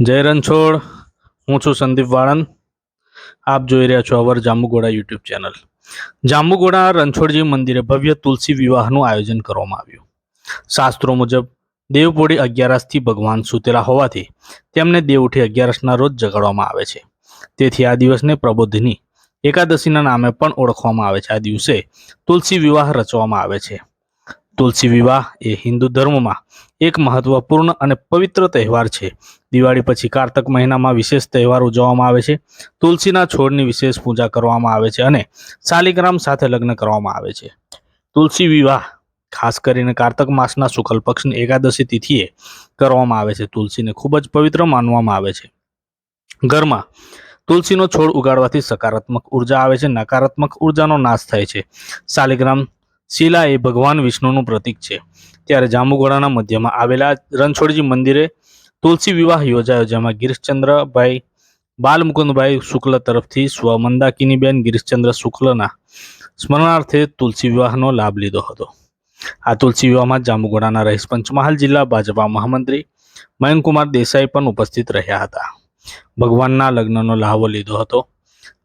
જય રણછોડ. હું છું સંદીપ વાળંદ. આપ જોઈ રહ્યા છો our Jambughoda YouTube channel. Jambughoda Ranchhodji મંદિરે ભવ્ય તુલસી વિવાહનું આયોજન કરવામાં આવ્યું. શાસ્ત્રો મુજબ દેવપોડી અગિયારસથી ભગવાન સૂતેલા હોવાથી તેમને દેવઉઠી અગિયારસના રોજ જગાડવામાં આવે છે. તેથી આ દિવસને પ્રબોધની એકાદશીના નામે પણ ઓળખવામાં આવે છે. આ દિવસે તુલસી વિવાહ રચવામાં આવે છે. તુલસી વિવાહ એ હિન્દુ ધર્મમાં એક મહત્વપૂર્ણ અને પવિત્ર તહેવાર છે. દિવાળી પછી કારતક મહિનામાં વિશેષ તહેવાર ઉજવવામાં આવે છે. તુલસીના છોડની વિશેષ પૂજા કરવામાં આવે છે અને શાલિગ્રામ સાથે લગ્ન કરવામાં આવે છે. તુલસી વિવાહ, ખાસ કરીને કારતક માસના શુક્લ પક્ષની એકાદશી તિથિએ કરવામાં આવે છે. તુલસીને ખૂબ જ પવિત્ર માનવામાં આવે છે. ઘરમાં તુલસીનો છોડ ઉગાડવાથી સકારાત્મક ઊર્જા આવે છે. નકારાત્મક ઉર્જાનો નાશ થાય છે. શાલિગ્રામ શિલા એ ભગવાન વિષ્ણુનું પ્રતીક છે. ત્યારે જાંબુગોળાના મધ્યમાં આવેલા રણછોડજી મંદિરે તુલસી વિવાહ યોજાયો, જેમાં ગિરીશચંદ્રભાઈ બાલમુકુંદભાઈ શુક્લ તરફથી સ્વ મંદાકિનીબેન ગિરીશચંદ્ર શુક્લના સ્મરણાર્થે તુલસી વિવાહનો લાભ લીધો હતો. આ તુલસી વિવાહમાં જાંબુગોળાના રહીશ પંચમહાલ જિલ્લા ભાજપા મહામંત્રી મયંકુમાર દેસાઈ પણ ઉપસ્થિત રહ્યા હતા. ભગવાનના લગ્નનો લાહવો લીધો હતો.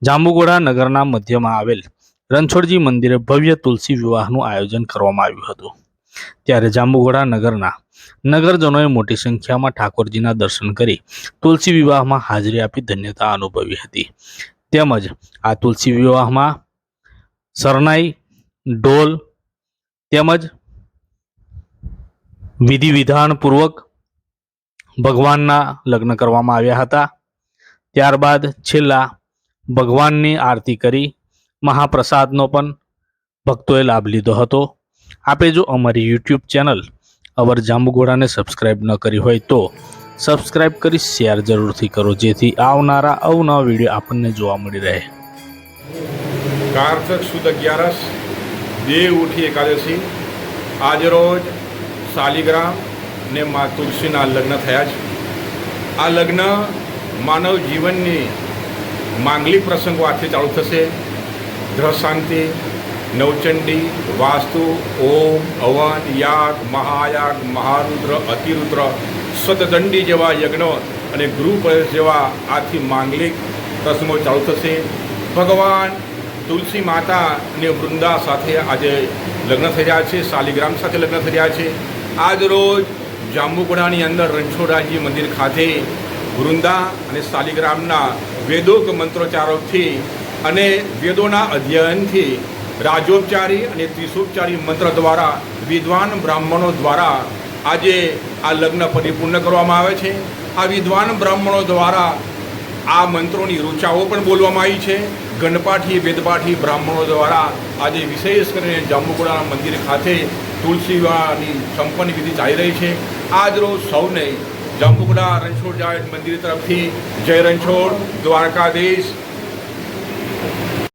જાંબુગોળા નગરના મધ્યમાં આવેલ રણછોડજી મંદિરે ભવ્ય તુલસી વિવાહનું આયોજન કરવામાં આવ્યું હતું. ત્યારે જાંબુઘોડા નગરના નગરજનોએ મોટી સંખ્યામાં ઠાકોરજીના દર્શન કરી તુલસી વિવાહમાં હાજરી આપી ધન્યતા અનુભવી હતી. તેમજ આ તુલસી વિવાહમાં શરણાઈ, ઢોલ તેમજ વિધિ વિધાનપૂર્વક ભગવાનના લગ્ન કરવામાં આવ્યા હતા. ત્યારબાદ છેલ્લા ભગવાનની આરતી કરી મહાપ્રસાદનો પણ ભક્તોએ લાભ લીધો હતો. આપે જો અમારી યુટ્યુબ ચેનલ અવર જાંબુઘોડાને સબસ્ક્રાઇબ ન કરી હોય તો સબસ્ક્રાઇબ કરી શેર જરૂરથી કરો, જેથી આવનારા અવનવા વીડિયો આપણને જોવા મળી રહે. કારતક સુદ અગિયારસ, દેવ ઉઠી એકાદશી. આજરોજ શાલિગ્રામ ને મા તુલસીના લગ્ન થયા છે. આ લગ્ન માનવ જીવનની માંગલિક પ્રસંગો આજથી ચાલુ થશે. ગ્રહ શાંતિ નવચંડી, વાસ્તુ, ઓમ, અવન, યાગ, મહાયાગ, મહારુદ્ર, અતિરુદ્ર સ્વતદંડી જેવા યજ્ઞો અને ગૃહ પ્રવેશ જેવા આથી માંગલિક પ્રસંગો ચાલુ થશે. ભગવાન તુલસી માતા અને વૃંદા સાથે આજે લગ્ન થઈ રહ્યા છે, શાલિગ્રામ સાથે લગ્ન થઈ રહ્યા છે. આજ રોજ અંદર રણછોડરાયજી મંદિર ખાતે વૃંદા અને શાલિગ્રામના વેદોક મંત્રોચ્ચારોથી અને વેદોના અધ્યયનથી રાજોપચારી અને ત્રિશોપચારી મંત્ર દ્વારા વિદ્વાન બ્રાહ્મણો દ્વારા આજે આ લગ્ન પરિપૂર્ણ કરવામાં આવે છે. આ વિદ્વાન બ્રાહ્મણો દ્વારા આ મંત્રોની રૂચાઓ પણ બોલવામાં આવી છે. ગણપાઠી, વેદપાઠી બ્રાહ્મણો દ્વારા આજે વિશેષ કરીને જાંબુગોડાના મંદિર ખાતે તુલસી વિવાહની સંપન્ન વિધિ ચાલી રહી છે. આજ રોજ સૌને જાંબુગોડા રણછોડ જાયટ મંદિર તરફથી જય રણછોડ, દ્વારકાધીશ